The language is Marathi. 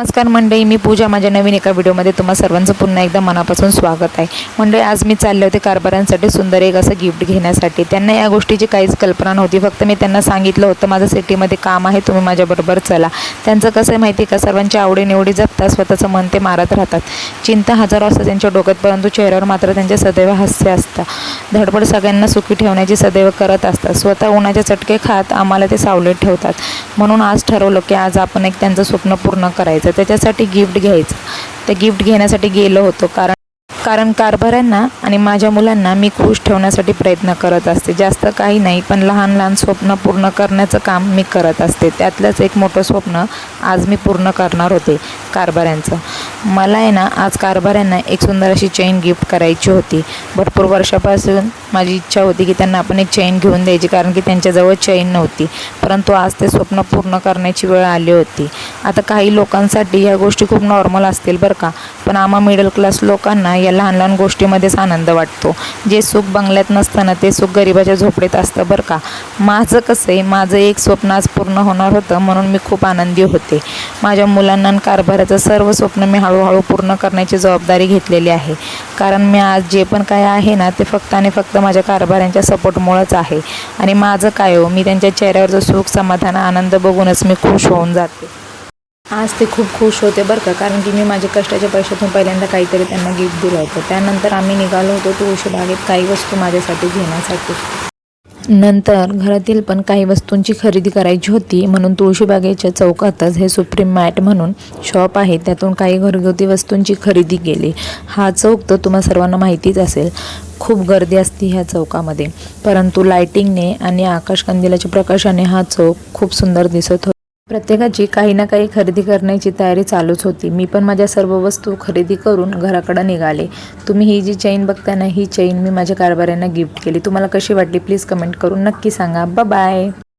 नमस्कार मंडळी मी पूजा. माझ्या नवीन एका व्हिडिओमध्ये तुम्हा सर्वांचं पुन्हा एकदा मनापासून स्वागत आहे. मंडळी आज मी चालले होते कारभारांसाठी सुंदर एक असं गिफ्ट घेण्यासाठी. त्यांना या गोष्टीची काहीच कल्पना नव्हती. फक्त मी त्यांना सांगितलं होतं माझं सिटीमध्ये काम आहे तुम्ही माझ्याबरोबर चला. त्यांचं कसं आहे माहिती आहे का? सर्वांच्या आवडीनिवडी जपतात स्वतःचं मन ते मारत राहतात. चिंता हजारो असतात त्यांच्या डोक्यात परंतु चेहऱ्यावर मात्र त्यांचे सदैव हास्य असतं. धडपड सगळ्यांना सुखी ठेवण्याची सदैव करत असतात. स्वतः उन्हाचे चटके खात आम्हाला ते सावलीत ठेवतात. म्हणून आज ठरवलं की आज आपण एक त्यांचं स्वप्न पूर्ण करायचं. त्याच्यासाठी गिफ्ट घ्यायचं. ते गिफ्ट घेण्यासाठी गेलो होतो. कारण कारण कारभाऱ्यांना आणि माझ्या मुलांना मी खुश ठेवण्यासाठी प्रयत्न करत असते. जास्त काही नाही पण लहान लहान स्वप्न पूर्ण करण्याचं काम मी करत असते. त्यातलंच एक मोठं स्वप्न आज मी पूर्ण करणार होते कारभाऱ्यांचं. मला आहे ना आज कारभाऱ्यांना एक सुंदर अशी चेन गिफ्ट करायची होती. भरपूर वर्षापासून माझी इच्छा होती की त्यांना आपण एक चेन घेऊन द्यायची कारण की त्यांच्याजवळ चेन नव्हती. परंतु आज ते स्वप्न पूर्ण करण्याची वेळ आली होती. आता काही लोकांसाठी ह्या गोष्टी खूप नॉर्मल असतील बरं का. पण आम्हा मिडल क्लास लोकांना या लहान लहान गोष्टीमध्येच आनंद वाटतो. जे सुख बंगल्यात नसताना ते सुख गरिबाच्या झोपडीत असतं बरं का. माझं कसं आहे माझं एक स्वप्न आज पूर्ण होणार होतं म्हणून मी खूप आनंदी होते. माझ्या मुलांना आणि कारभाराचं सर्व स्वप्न मी हळूहळू पूर्ण करण्याची जबाबदारी घेतलेली आहे. कारण मी आज जे पण काय आहे ना ते फक्त आणि फक्त माझ्या कारभाऱ्यांच्या सपोर्टमुळंच आहे. आणि माझं काय हो मी त्यांच्या चेहऱ्यावरचं सुख समाधान आनंद बघूनच मी खुश होऊन जाते. आज ते खूप खुश होते बरं का. कारण की मी माझ्या कष्टाच्या पैशातून पहिल्यांदा काहीतरी त्यांना गिफ्ट दिलं होतं. त्यानंतर आम्ही निघालो होतो तुळशी बागेत काही वस्तू माझ्यासाठी घेण्यासाठी. नंतर घरातील पण काही वस्तूंची खरेदी करायची होती. म्हणून तुळशीबागेच्या चौकातच हे सुप्रीम मॅट म्हणून शॉप आहे. त्यातून काही घरगुती वस्तूंची खरेदी केली. हा चौक तर तुम्हा सर्वांना माहितीच असेल. खूप गर्दी असते ह्या चौकामध्ये. परंतु लायटिंगने आणि आकाशकंदिलाच्या प्रकाशाने हा चौक खूप सुंदर दिसत होता. प्रत्येकाची काही ना काही खरेदी करण्याची तयारी चालूच होती. मी पण माझ्या सर्व वस्तू खरेदी करून घराकडं निघाले. तुम्ही ही जी चेन बघता ना ही चेन मी माझ्या कारभाऱ्यांना गिफ्ट केली. तुम्हाला कशी वाटली? प्लीज कमेंट करून नक्की सांगा. बाय